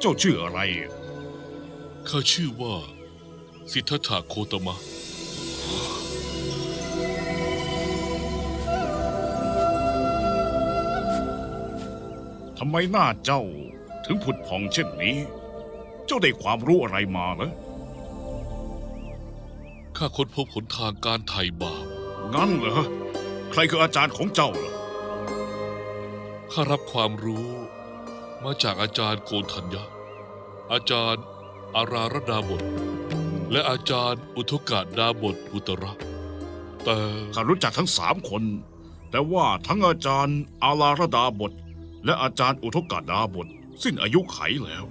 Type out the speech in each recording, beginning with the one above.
เจ้าชื่ออะไร ข้าชื่อว่า สิทธัตถะโคตมะ ทำไมหน้าเจ้าถึงผุดผ่องเช่นนี้ เจ้าได้ความรู้อะไรมาเหรอข้าค้นพบหนทางการไถ่บาป งั้นเหรอ ใครคืออาจารย์ของเจ้าเหรอ ข้ารับความรู้มาจากอาจารย์โกนทัญญะ อาจารย์อารารดาบท และอาจารย์อุทกาดาบทอุตระ แต่ข้ารู้จักทั้งสามคน แต่ว่าทั้งอาจารย์อาลารดาบท และอาจารย์อุทกาดาบท สิ้นอายุไขแล้ว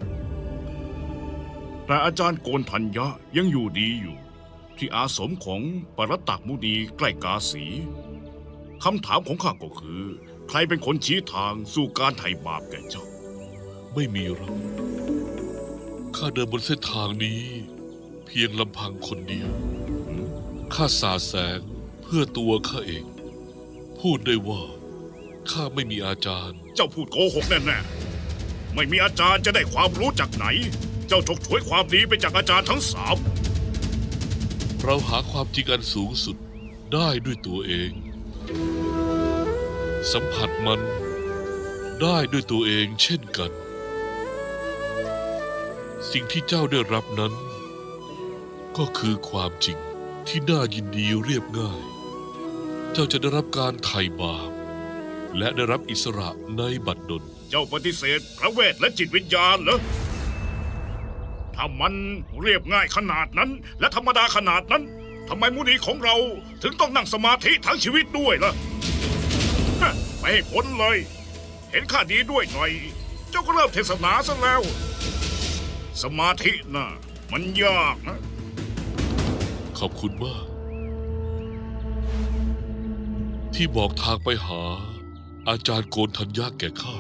แต่อาจารย์โกนทัญญะยังอยู่ดีอยู่ ที่อาสมของปรตักมุนีใกล้กาสีคำถามของข้าก็คือ ใครเป็นคนชี้ทางสู่การไถ่บาปแก่เจ้า ไม่มีหรอก ข้าเดินบนเส้นทางนี้ เพียงลำพังคนเดียว ข้าสาแสงเพื่อตัวข้าเอง พูดได้ว่า ข้าไม่มีอาจารย์ เจ้าพูดโกหกแน่ๆ ไม่มีอาจารย์จะได้ความรู้จากไหน เจ้าฉกฉวยความดีไปจากอาจารย์ทั้งสามเราหาความจริงอันสูงสุดได้ด้วยตัวเอง สัมผัสมันได้ด้วยตัวเองเช่นกัน สิ่งที่เจ้าได้รับนั้น ก็คือความจริงที่น่ายินดีเรียบง่าย เจ้าจะได้รับการไถ่บาปและได้รับอิสระในบัดดลเจ้าปฏิเสธพระเวทและจิตวิญญาณเหรอ ถ้ามันเรียบง่ายขนาดนั้น และธรรมดาขนาดนั้นทำไมมุนีของเราถึงต้องนั่งสมาธิทั้งชีวิตด้วยล่ะฮะไปให้พ้นเลย เห็นข้าดีด้วยหน่อย เจ้าก็เริ่มเทศนาซะแล้ว สมาธิน่ะมันยากนะ ขอบคุณมาก ที่บอกทางไปหา อาจารย์โกนทัญญาแก่ข้า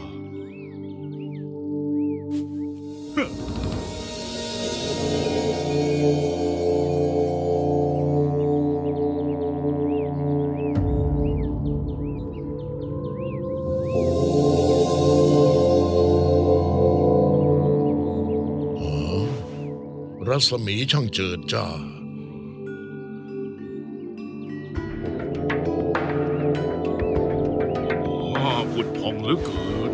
รัศมีช่างเจิดจ้า อ้าผุดผ่องเหลือเกิน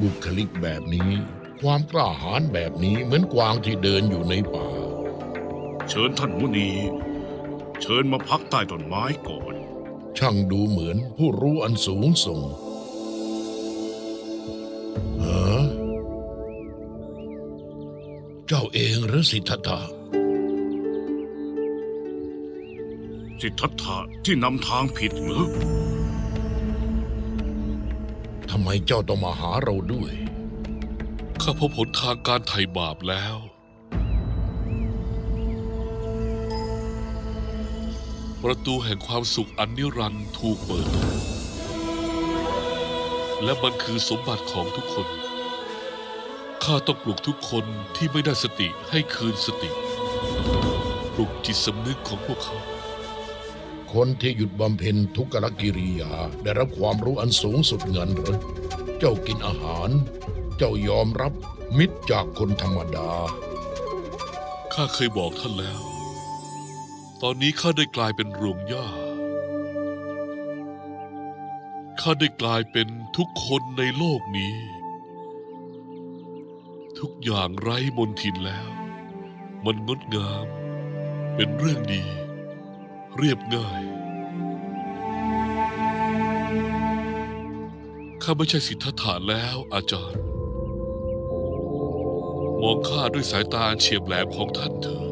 บุคลิกแบบนี้ ความกล้าหาญแบบนี้เหมือนกวางที่เดินอยู่ในป่า เชิญท่านมุนี เชิญมาพักใต้ต้นไม้ก่อน ช่างดูเหมือนผู้รู้อันสูงส่งฮะ เจ้าเองหรือสิทธัตถะสิทธัตถะที่นำทางผิดเหรอทำไมเจ้าต้องมาหาเราด้วย ข้าพบหนทางการไถ่บาปแล้ว ประตูแห่งความสุขอันนิรันดร์ถูกเปิด และมันคือสมบัติของทุกคน ข้าต้องปลุกทุกคนที่ไม่ได้สติให้คืนสติ ปลุกจิตสำนึกของพวกเขา คนที่หยุดบำเพ็ญทุกขกิริยาได้รับความรู้อันสูงสุดเงินหรือเจ้ากินอาหาร เจ้ายอมรับมิตรจากคนธรรมดา ข้าเคยบอกท่านแล้ว ตอนนี้ข้าได้กลายเป็นรวงหญ้าข้าได้กลายเป็นทุกคนในโลกนี้ ทุกอย่างไร้มนทินแล้ว มันงดงาม เป็นเรื่องดี เรียบง่าย ข้าไม่ใช่สิทธัตถะแล้วอาจารย์ มองข้าด้วยสายตาเฉียบแหลมของท่านเถิด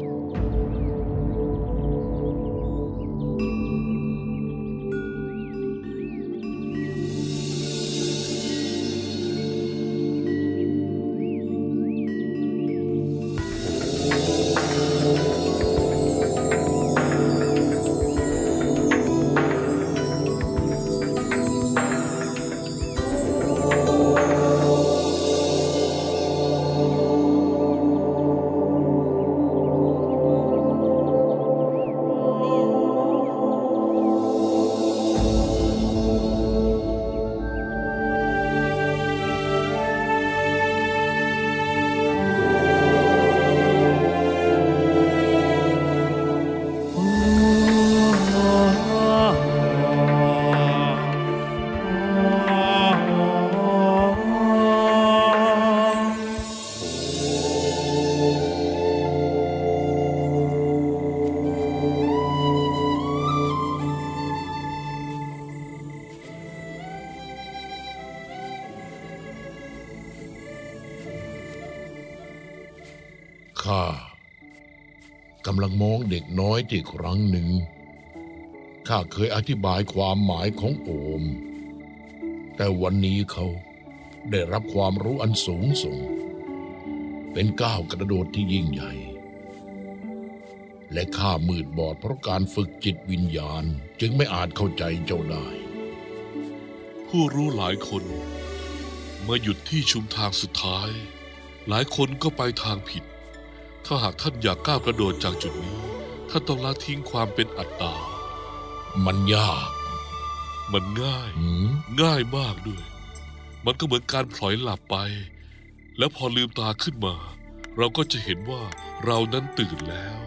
ำลังมองเด็กน้อยที่ครั้งหนึ่ง ข้าเคยอธิบายความหมายของโอม แต่วันนี้เขาได้รับความรู้อันสูงส่ง เป็นก้าวกระโดดที่ยิ่งใหญ่ และข้ามืดบอดเพราะการฝึกจิตวิญญาณจึงไม่อาจเข้าใจเจ้าได้ ผู้รู้หลายคนเมาหยุดที่ชุมทางสุดท้าย หลายคนก็ไปทางผิด ถ้าหากท่านอยากก้าวกระโดดจากจุดนี้ ท่านต้องละทิ้งความเป็นอัตตา มันยากมันง่าย หืมง่ายมากด้วย มันก็เหมือนการพลอยหลับไป แล้วพอลืมตาขึ้นมา เราก็จะเห็นว่าเรานั้นตื่นแล้ว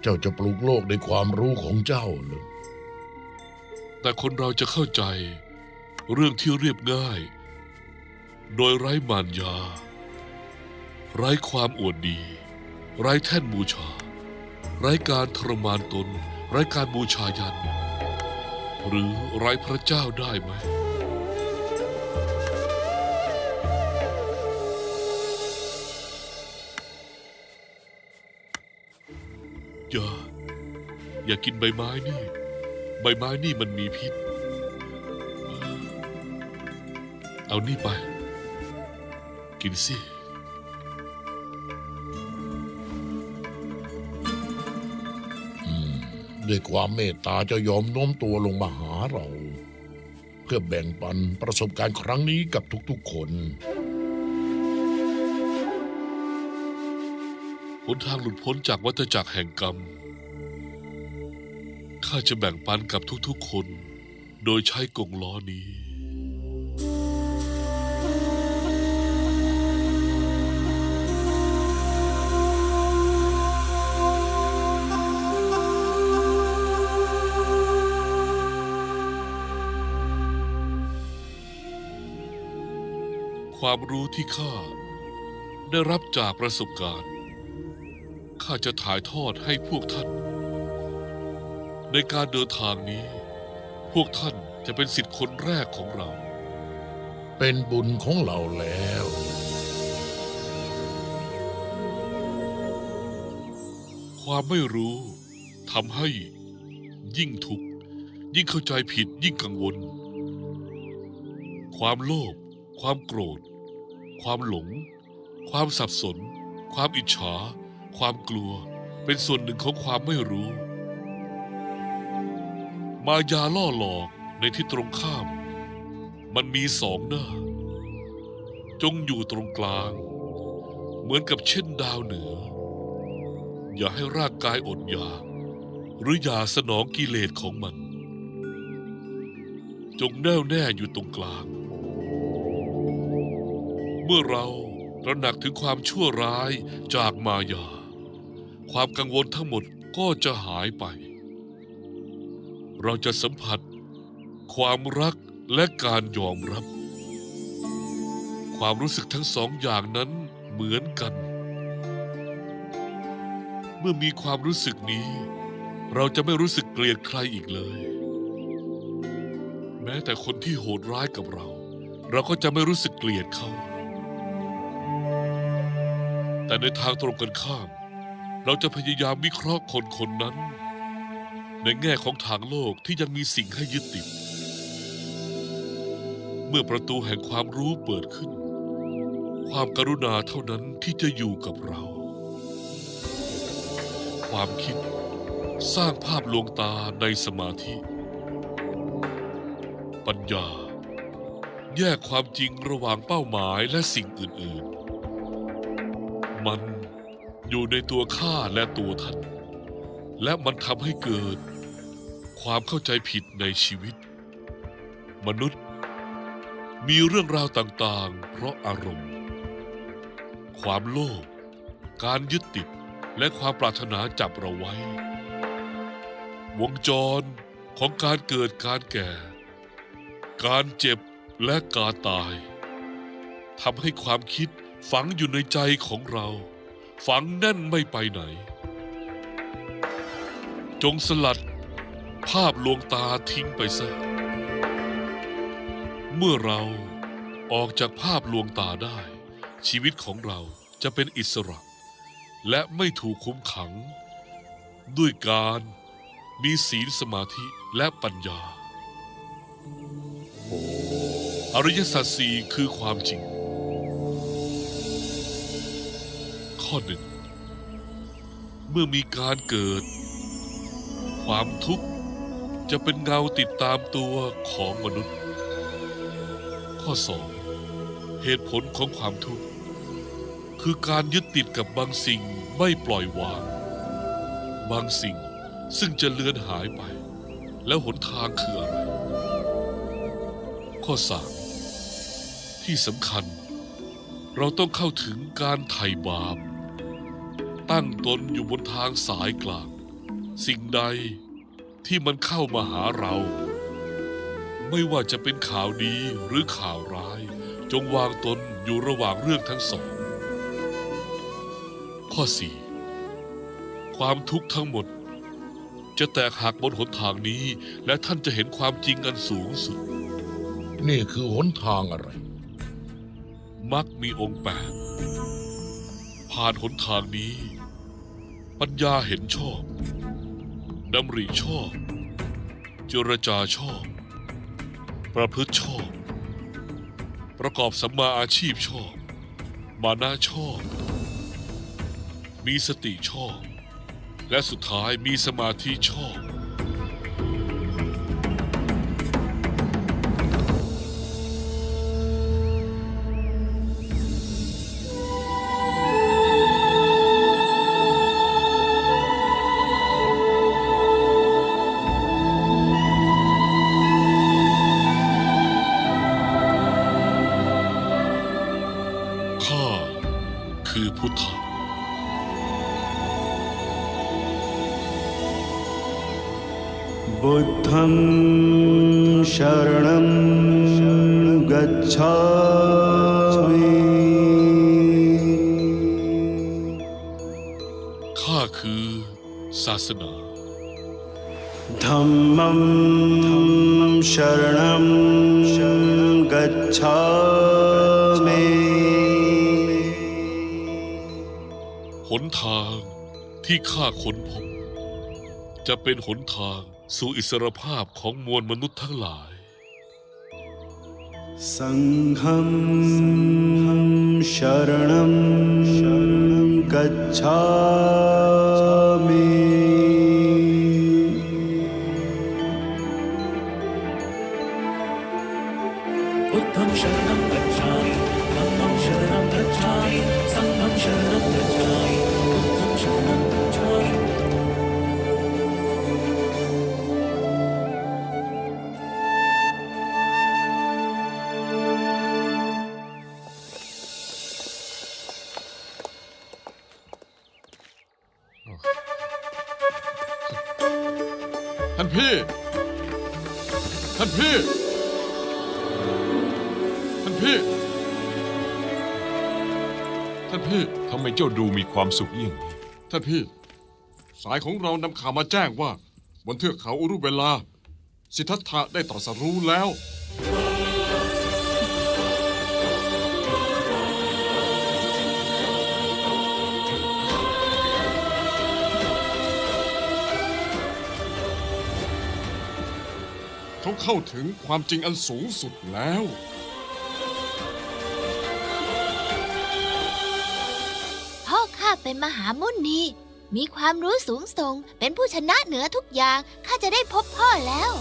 เจ้าจะปลูกโลกด้วยความรู้ของเจ้าเหรอแต่คนเราจะเข้าใจ เรื่องที่เรียบง่าย โดยไร้มารยา ไร้ความอวดดี ไร้แท่นบูชา ไร้การทรมานตน ไร้การบูชายัน หรือไร้พระเจ้าได้ไหม อย่า อย่ากินใบไม้นี่ ใบไม้นี่มันมีพิษ เอานี่ไป กินสิ ด้วยความเมตตาจะยอมโน้มตัวลงมาหาเรา เพื่อแบ่งปันประสบการณ์ครั้งนี้กับทุกๆคน หนทางหลุดพ้นจากวัฏจักรแห่งกรรม ข้าจะแบ่งปันกับทุกๆคน โดยใช้กงล้อนี้ ความรู้ที่ข้าได้รับจากประสบการณ์ข้าจะถ่ายทอดให้พวกท่าน ในการเดินทางนี้ พวกท่านจะเป็นสิทธิ์คนแรกของเรา เป็นบุญของเราแล้ว ความไม่รู้ทำให้ยิ่งทุกข์ยิ่งเข้าใจผิดยิ่งกังวล ความโลภความโกรธ ความหลง ความสับสน ความอิจฉา ความกลัว เป็นส่วนหนึ่งของความไม่รู้ มายาล่อหลอกในที่ตรงข้าม มันมีสองหน้า จงอยู่ตรงกลาง เหมือนกับเช่นดาวเหนือ อย่าให้ร่างกายอดอยากหรืออย่าสนองกิเลสของมัน จงแน่วแน่อยู่ตรงกลาง มื่อเราตระหนักถึงความชั่วร้ายจากมายา ความกังวลทั้งหมดก็จะหายไป เราจะสัมผัส ความรักและการยอมรับ ความรู้สึกทั้งสองอย่างนั้นเหมือนกัน เมื่อมีความรู้สึกนี้ เราจะไม่รู้สึกเกลียดใครอีกเลย แม้แต่คนที่โหดร้ายกับเรา เราก็จะไม่รู้สึกเกลียดเขา แต่ในทางตรงกันข้าม เราจะพยายามวิเคราะห์คนคนนั้น ในแง่ของทางโลกที่ยังมีสิ่งให้ยึดติด เมื่อประตูแห่งความรู้เปิดขึ้น ความกรุณาเท่านั้นที่จะอยู่กับเรา ความคิดสร้างภาพลวงตาในสมาธิ ปัญญา แยกความจริงระหว่างเป้าหมายและสิ่งอื่น ๆ มันอยู่ในตัวข้าและตัวท่าน และมันทำให้เกิด ความเข้าใจผิดในชีวิต มนุษย์ มีเรื่องราวต่างๆ เพราะอารมณ์ ความโลภการยึดติดและความปรารถนาจับเราไว้ วงจรของการเกิดการแก่ การเจ็บและการตายทำให้ความคิด ฝังอยู่ในใจของเรา ฝังแน่นไม่ไปไหน จงสลัดภาพลวงตาทิ้งไปซะ เมื่อเราออกจากภาพลวงตาได้ ชีวิตของเราจะเป็นอิสระ และไม่ถูกคุมขัง ด้วยการมีศีลสมาธิและปัญญา อริยสัจสี่คือความจริง ข้อหนึ่ง เมื่อมีการเกิด ความทุกข์จะเป็นเงาติดตามตัวของมนุษย์ ข้อสองเหตุผลของความทุกข์ คือการยึดติดกับบางสิ่งไม่ปล่อยวาง บางสิ่งซึ่งจะเลือนหายไป แล้วหนทางคืออะไร ข้อสามที่สำคัญ เราต้องเข้าถึงการไถ่บาป ตั้งตนอยู่บนทางสายกลาง สิ่งใดที่มันเข้ามาหาเรา ไม่ว่าจะเป็นข่าวดีหรือข่าวร้าย จงวางตนอยู่ระหว่างเรื่องทั้งสอง ข้อ4ความทุกข์ทั้งหมด จะแตกหักบนหนทางนี้ และท่านจะเห็นความจริงอันสูงสุด นี่คือหนทางอะไร มักมีองค์แปดผ่านหนทางนี้ ปัญญาเห็นชอบดำริชอบ เจรจาชอบ ประพฤติชอบ ประกอบสัมมาอาชีพชอบ มานาชอบ มีสติชอบ และสุดท้ายมีสมาธิชอบ ข้าคือพุทธะ बुद्धं शरणं गच्छामि ข้าคือศาสนา धम्मं शरणं गच्छामि ทางที่ข้าค้นพบ จะเป็นหนทางสู่อิสรภาพของมวลมนุษย์ทั้งหลาย สังฆัมชรณัมกัจฉามิ พี่ ท่านพี่ ท่านพี่ ท่านพี่ ทำไมเจ้าดูมีความสุขเยี่ยงนี้ ท่านพี่ สายของเรานำข่าวมาแจ้งว่า บนเทือกเขาอุรุเวลา สิทธัตถะได้ตรัสรู้แล้ว เขาเข้าถึงความจริงอันสูงสุดแล้ว พ่อข้าเป็นมหามุนี มีความรู้สูงส่ง เป็นผู้ชนะเหนือทุกอย่าง ข้าจะได้พบพ่อแล้ว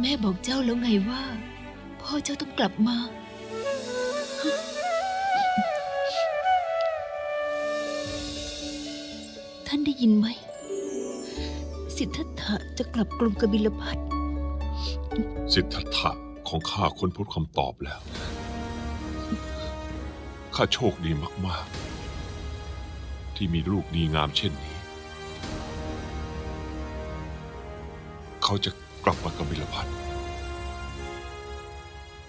แม่บอกเจ้าแล้วไงว่า พ่อเจ้าต้องกลับมา ท่านได้ยินไหม สิทธัตถะจะกลับกรุงกบิลพัทสิทธัตถะของข้าค้นพบคำตอบแล้ว ข้าโชคดีมาก ๆ ที่มีลูกดีงามเช่นนี้ เขาจะกลับมากบิลพัท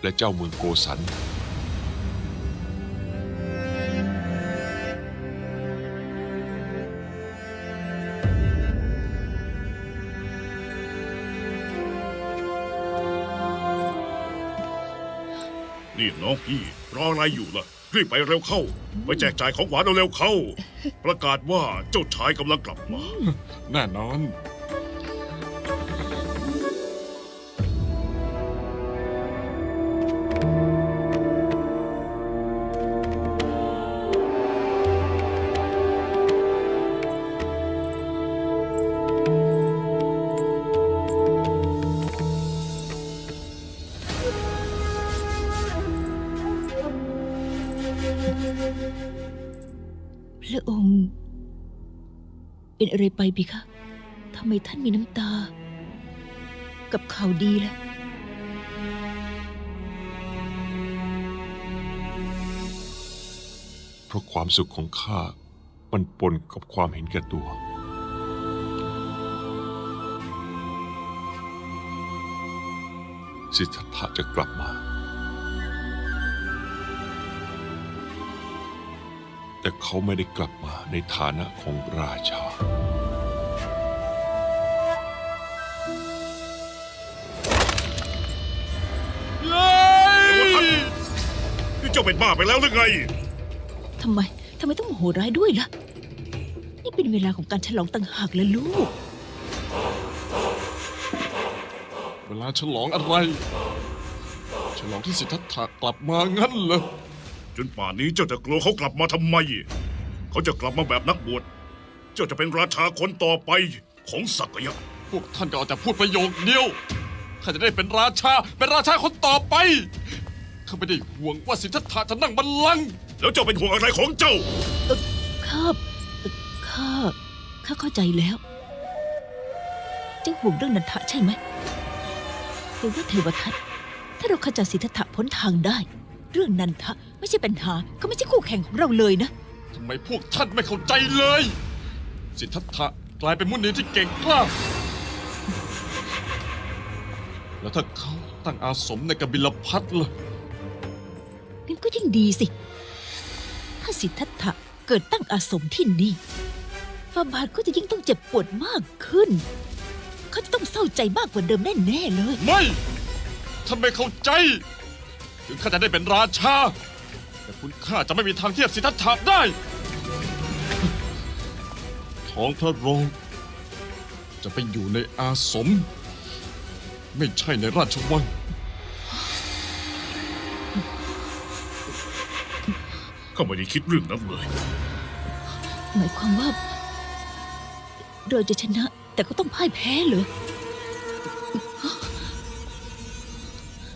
และเจ้าเมืองโกสัน นี่น้องพี่รออะไรอยู่ล่ะ รีบไปเร็วเข้า ไปแจกจ่ายของหวานเร็วๆเข้า ประกาศว่าเจ้าชายกำลังกลับมา แน่นอน เป็นอะไรไปพี่คะทำไมท่านมีน้ำตา กับข่าวดีล่ะ เพราะความสุขของข้ามันปนกับความเห็นแก่ตัว สิทธัตถะจะกลับมา แต่เขาไม่ได้กลับมาในฐานะของราชา นี่เจ้าเป็นบ้าไปแล้วหรือไง ทำไม ทำไมต้องโมโหร้ายด้วยล่ะ นี่เป็นเวลาของการฉลองต่างหากแล้วลูก เวลาฉลองอะไร ฉลองที่สิทธัตถะกลับมางั้นเหรอจ นป่านนี้เจ้าจะกลัวเขากลับมาทำไม เขาจะกลับมาแบบนักบวช เจ้าจะเป็นราชาคนต่อไปของสักยะ พวกท่านก็เอาแต่พูดประโยคเดียว ข้าจะได้เป็นราชา เป็นราชาคนต่อไป ข้าไม่ได้ห่วงว่าสิทธัตถะจะนั่งบัลลังก์ แล้วเจ้าเป็นห่วงอะไรของเจ้า ข้าเอ่อข้าข้าเข้าใจแล้วเจ้าห่วงเรื่องนันทะใช่ไหมแต่ว่าเทวทัตถ้าเราขจัดสิทธัตถะพ้นทางได้ เรื่องนันทะไม่ใช่ปัญหาก็ไม่ใช่คู่แข่งของเราเลยนะ ทำไมพวกท่านไม่เข้าใจเลย สิทธัตถะกลายเป็นมุนีที่เก่งกล้า แล้วถ้าเขาตั้งอาสมในกบิลพัทล่ะงั้นก็ยิ่งดีสิ ถ้าสิทธัตถะเกิดตั้งอาสมที่นี่ฟาบาทก็จะยิ่งต้องเจ็บปวดมากขึ้น เขาจะต้องเศร้าใจมากกว่าเดิมแน่ๆเลย ไม่ ท่านไม่เข้าใจ ถึงข้าจะได้เป็นราชา แต่คุณข้าจะไม่มีทางเทียบสิทธัตถะได้ ท้องพระโรง จะไปอยู่ในอาสม ไม่ใช่ในราชวังข้าไม่ได้คิดเรื่องนั้นเลย หมายความว่า เราจะชนะแต่ก็ต้องพ่ายแพ้เหรอ